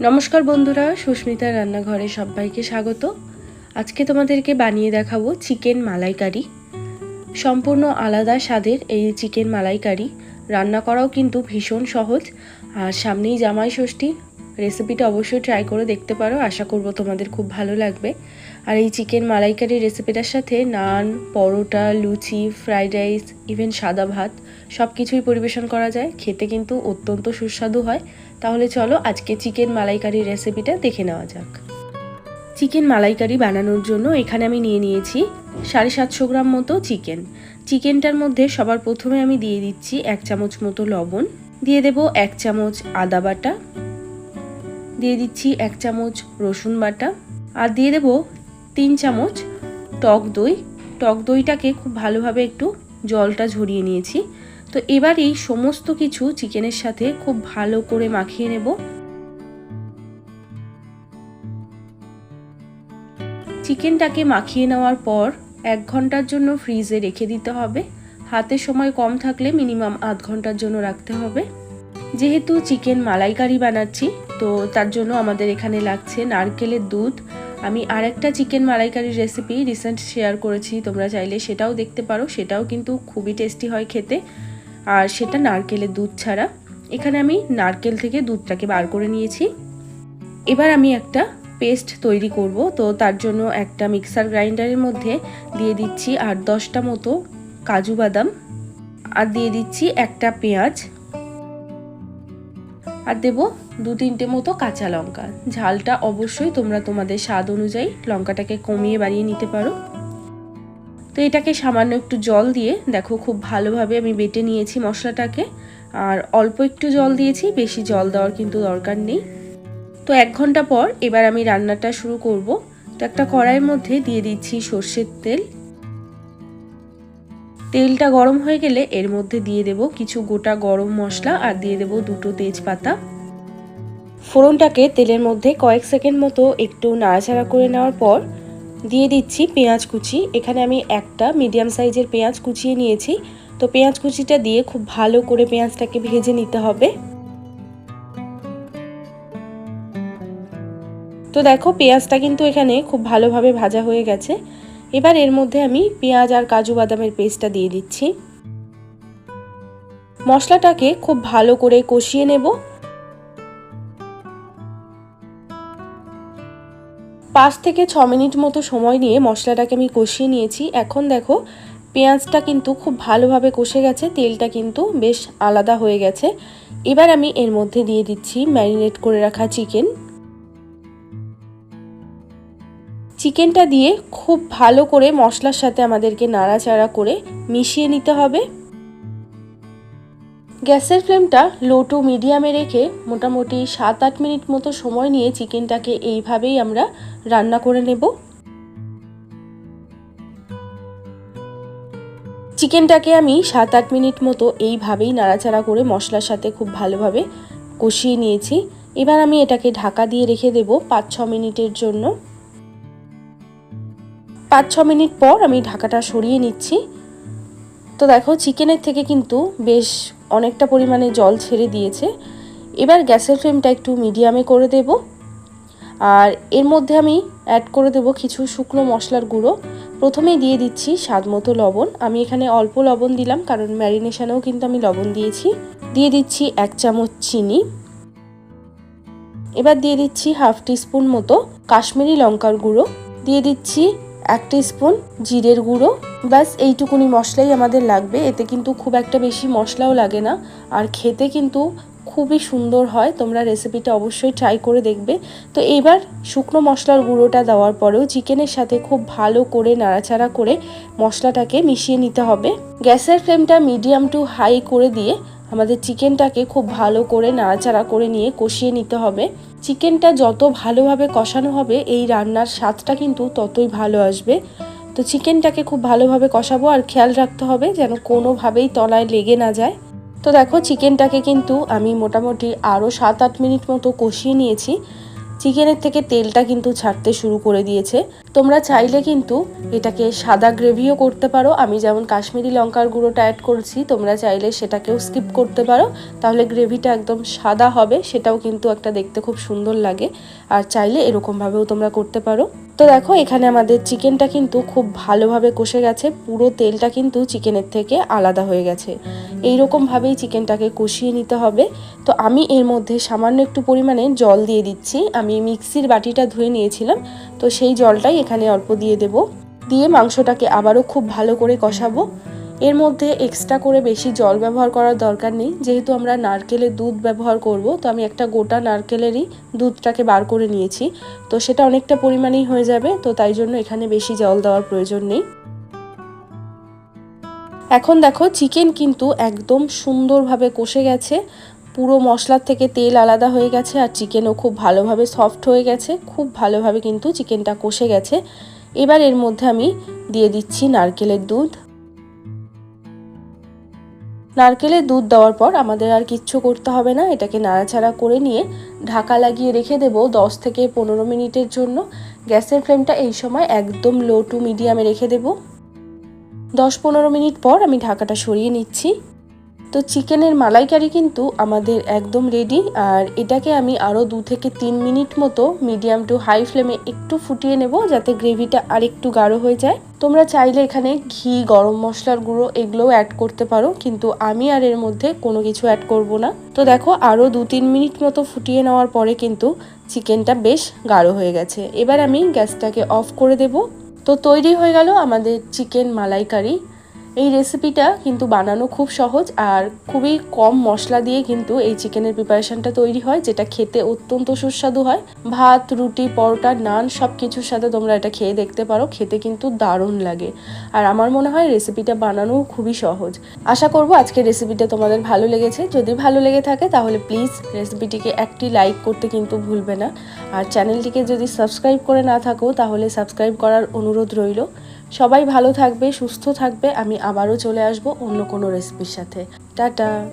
নমস্কার বন্ধুরা সুস্মিতা রান্নাঘরে সবাইকে স্বাগত। আজকে তোমাদেরকে বানিয়ে দেখাবো চিকেন মালাইকারি। সম্পূর্ণ আলাদা স্বাদের এই চিকেন মালাইকারি। রান্না করাও কিন্তু ভীষণ সহজ। আর সামনেই জামাই ষষ্ঠী রেসিপিটা অবশ্যই ট্রাই করে দেখতে পারো। আশা করব তোমাদের খুব ভালো লাগবে। আর এই চিকেন মালাইকারি রেসিপিটার সাথে naan, paratha, luchi fried rice even সাদা ভাত সব কিছুই পরিবেশন করা যায়। খেতে কিন্তু অত্যন্ত সুস্বাদু হয়। তাহলে চলো আজকে চিকেন মালাইকারি রেসিপিটা দেখে নেওয়া যাক। চিকেন মালাইকারি বানানোর জন্য এখানে আমি নিয়ে নিয়েছি সাড়ে সাতশো গ্রাম মতো চিকেন চিকেনটার মধ্যে সবার প্রথমে আমি দিয়ে দিচ্ছি এক চামচ মতো লবণ। দিয়ে দেব এক চামচ আদা বাটা। দিয়ে দিচ্ছি এক চামচ রসুন বাটা আর দিয়ে দেব তিন চামচ টক দই। টক দইটাকে খুব ভালোভাবে একটু জলটা ঝরিয়ে নিয়েছি। তো এবার এই সমস্ত কিছু চিকেনের সাথে খুব ভালো করে মাখিয়ে নেব। চিকেনটাকে মাখিয়ে নেওয়ার পর এক ঘণ্টার জন্য ফ্রিজে রেখে দিতে হবে। হাতে সময় কম থাকলে মিনিমাম আধ ঘণ্টার জন্য রাখতে হবে। যেহেতু চিকেন মালাইকারি বানাচ্ছি তো তার জন্য আমাদের এখানে লাগছে নারকেলের দুধ। আমি আরেকটা চিকেন মালাইকারির রেসিপি রিসেন্ট শেয়ার করেছি, তোমরা চাইলে সেটাও দেখতে পারো। সেটাও কিন্তু খুবই টেস্টি হয় খেতে। আর সেটা নারকেলের দুধ ছাড়া। এখানে আমি নারকেল থেকে দুধটাকে বার করে নিয়েছি। এবার আমি একটা পেস্ট তৈরি করব। তো তার জন্য একটা মিক্সার গ্রাইন্ডারের মধ্যে দিয়ে দিচ্ছি আট দশটা মতো কাজু বাদাম। আর দিয়ে দিচ্ছি একটা পেঁয়াজ। আর দেব দু তিনটে মতো কাঁচা লঙ্কা। ঝালটা অবশ্যই তোমরা তোমাদের স্বাদ অনুযায়ী লঙ্কাটাকে কমিয়ে বাড়িয়ে নিতে পারো। তো এটাকে সামান্য একটু জল দিয়ে, দেখো খুব ভালোভাবে আমি বেটে নিয়েছি মশলাটাকে। আর অল্প একটু জল দিয়েছি, বেশি জল দেওয়ার কিন্তু দরকার নেই। তো এক ঘণ্টা পর এবার আমি রান্নাটা শুরু করব। তো একটা কড়াইয়ের মধ্যে দিয়ে দিচ্ছি সর্ষের তেল। তেলটা গরম হয়ে গেলে এর মধ্যে দিয়ে দেব কিছু গোটা গরম মশলা আর দিয়ে দেব দুটো তেজপাতা। ফোড়নটাকে তেলের মধ্যে কয়েক সেকেন্ড মতো একটু নাড়াচাড়া করে নেওয়ার পর দিয়ে দিচ্ছি পেঁয়াজ কুচি। এখানে আমি একটা মিডিয়াম সাইজের পেঁয়াজ কুচিয়ে নিয়েছি। তো পেঁয়াজ কুচিটা দিয়ে খুব ভালো করে পেঁয়াজটাকে ভেজে নিতে হবে। তো দেখো পেঁয়াজটা কিন্তু এখানে খুব ভালোভাবে ভাজা হয়ে গেছে। এবার এর মধ্যে আমি পেঁয়াজ আর কাজু বাদামের পেস্টটা দিয়ে দিচ্ছি। মশলাটাকে খুব ভালো করে কষিয়ে নেব। পাঁচ থেকে ছ মিনিট মতো সময় নিয়ে মশলাটাকে আমি কষিয়ে নিয়েছি। এখন দেখো, পেঁয়াজটা কিন্তু খুব ভালোভাবে কষে গেছে, তেলটা কিন্তু বেশ আলাদা হয়ে গেছে। এবার আমি এর মধ্যে দিয়ে দিচ্ছি ম্যারিনেট করে রাখা চিকেন। চিকেনটা দিয়ে খুব ভালো করে মশলার সাথে আমাদেরকে নাড়াচাড়া করে মিশিয়ে নিতে হবে। গ্যাসের ফ্লেমটা লো টু মিডিয়ামে রেখে মোটামুটি সাত আট মিনিট মতো সময় নিয়ে চিকেনটাকে এইভাবেই আমরা রান্না করে নেব। চিকেনটাকে আমি সাত আট মিনিট মতো এইভাবেই নাড়াচাড়া করে মশলার সাথে খুব ভালোভাবে কষিয়ে নিয়েছি। এবার আমি এটাকে ঢাকা দিয়ে রেখে দেব পাঁচ ছ মিনিটের জন্য। পাঁচ ছ মিনিট পর আমি ঢাকাটা সরিয়ে নিচ্ছি। তো দেখো, চিকেনের থেকে কিন্তু বেশ অনেকটা পরিমাণে জল ছেড়ে দিয়েছে। এবার গ্যাসের ফ্লেমটা একটু মিডিয়ামে করে দেব। আর এর মধ্যে আমি অ্যাড করে দেব কিছু শুকনো মশলার গুঁড়ো। প্রথমেই দিয়ে দিচ্ছি স্বাদ মতো লবণ। আমি এখানে অল্প লবণ দিলাম, কারণ ম্যারিনেশনেও কিন্তু আমি লবণ দিয়েছি। দিয়ে দিচ্ছি এক চামচ চিনি। এবার দিয়ে দিচ্ছি হাফ টিস্পুন মতো কাশ্মীরি লঙ্কার গুঁড়ো। দিয়ে দিচ্ছি এক স্পুন, জিরের গুঁড়ো, ব্যাস এইটুকুনি মশলাই আমাদের লাগবে। এতে কিন্তু খুব একটা বেশি মশলাও লাগে না। আর খেতে কিন্তু খুবই সুন্দর হয়। তোমরা রেসিপিটা অবশ্যই ট্রাই করে দেখবে। তো এবার শুকনো মশলার গুঁড়োটা দেওয়ার পরেও চিকেনের সাথে খুব ভালো করে নাড়াচাড়া করে মশলাটাকে মিশিয়ে নিতে হবে। গ্যাসের ফ্লেমটা মিডিয়াম টু হাই করে দিয়ে আমাদের চিকেনটাকে খুব ভালো করে নাড়াচাড়া করে নিয়ে কষিয়ে নিতে হবে। চিকেনটা যত ভালোভাবে কষানো হবে, এই রান্নার স্বাদটা কিন্তু ততই ভালো আসবে। তো চিকেনটাকে খুব ভালোভাবে কষাবো আর খেয়াল রাখতে হবে যেন কোনোভাবেই তলায় লেগে না যায়। তো দেখো, চিকেনটাকে কিন্তু আমি মোটামুটি আরও সাত আট মিনিট মতো কষিয়ে নিয়েছি। চিকেনের থেকে তেলটা কিন্তু ছাড়তে শুরু করে দিয়েছে। তোমরা চাইলে কিন্তু এটাকে সাদা গ্রেভিও করতে পারো। আমি যেমন কাশ্মীরি লঙ্কার গুঁড়োটা অ্যাড করেছি, তোমরা চাইলে সেটাকেও স্কিপ করতে পারো। তাহলে গ্রেভিটা একদম সাদা হবে, সেটাও কিন্তু একটা দেখতে খুব সুন্দর লাগে। আর চাইলে এরকমভাবেও তোমরা করতে পারো। তো দেখো, এখানে আমাদের চিকেনটা কিন্তু খুব ভালোভাবে কষে গেছে। পুরো তেলটা কিন্তু চিকেনের থেকে আলাদা হয়ে গেছে। এইরকমভাবেই চিকেনটাকে কষিয়ে নিতে হবে। তো আমি এর মধ্যে সামান্য একটু পরিমাণে জল দিয়ে দিচ্ছি। আমি মিক্সির বাটিটা ধুয়ে নিয়েছিলাম। তো সেই জলটাই এখানে অল্প দিয়ে দেব। দিয়ে মাংসটাকে আবারও খুব ভালো করে কষাবো। এর মধ্যে এক্সট্রা করে বেশি জল ব্যবহার করার দরকার নেই। যেহেতু আমরা নারকেলের দুধ ব্যবহার করব, তো আমি একটা গোটা নারকেলেরই দুধটাকে বার করে নিয়েছি। তো সেটা অনেকটা পরিমাণেই হয়ে যাবে, তো তাই জন্য এখানে বেশি জল দেওয়ার প্রয়োজন নেই। এখন দেখো চিকেন কিন্তু একদম সুন্দরভাবে কষে গেছে। পুরো মশলার থেকে তেল আলাদা হয়ে গেছে, আর চিকেনও খুব ভালোভাবে সফট হয়ে গেছে। খুব ভালোভাবে কিন্তু চিকেনটা কষে গেছে। এবার এর মধ্যে আমি দিয়ে দিচ্ছি নারকেলের দুধ। নারকেলের দুধ দেওয়ার পর আমাদের আর কিচ্ছু করতে হবে না, এটাকে নাড়াচাড়া করে নিয়ে ঢাকা লাগিয়ে রেখে দেবো দশ থেকে পনেরো মিনিটের জন্য। গ্যাসের ফ্লেমটা এই সময় একদম লো টু মিডিয়ামে রেখে দেবো। দশ পনেরো মিনিট পর আমি ঢাকাটা সরিয়ে নিচ্ছি। তো চিকেনের মালাইকারি কিন্তু আমাদের একদম রেডি আর এটাকে আমি আরও দু থেকে তিন মিনিট মতো মিডিয়াম টু হাই ফ্লেমে একটু ফুটিয়ে নেব যাতে গ্রেভিটা আর একটু গাঢ় হয়ে যায়। তোমরা চাইলে এখানে ঘি, গরম মশলার গুঁড়ো এগুলোও অ্যাড করতে পারো, কিন্তু আমি আর এর মধ্যে কোনো কিছু অ্যাড করব না। তো দেখো আরও দু তিন মিনিট মতো ফুটিয়ে নেওয়ার পরে কিন্তু চিকেনটা বেশ গাঢ় হয়ে গেছে। এবার আমি গ্যাসটাকে অফ করে দেব। তো তৈরি হয়ে গেল আমাদের চিকেন মালাইকারি। এই রেসিপিটা কিন্তু বানানো খুব সহজ আর খুবই কম মশলা দিয়ে কিন্তু এই চিকেনের প্রিপারেশনটা তৈরি হয়, যেটা খেতে অত্যন্ত সুস্বাদু হয়। ভাত, রুটি, পরোটা, নান সব কিছুর সাথে তোমরা এটা খেয়ে দেখতে পারো, খেতে কিন্তু দারুণ লাগে। আর আমার মনে হয় রেসিপিটা বানানো খুবই সহজ। আশা করব আজকের রেসিপিটা তোমাদের ভালো লেগেছে। যদি ভালো লেগে থাকে তাহলে প্লিজ রেসিপিটিকে একটি লাইক করতে কিন্তু ভুলবে না। আর চ্যানেলটিকে যদি সাবস্ক্রাইব করে না থাকো তাহলে সাবস্ক্রাইব করার অনুরোধ রইল। সবাই ভালো থাকবে সুস্থ থাকবে। আমি আবারও চলে আসব অন্য কোনো রেসিপির সাথে। টাটা!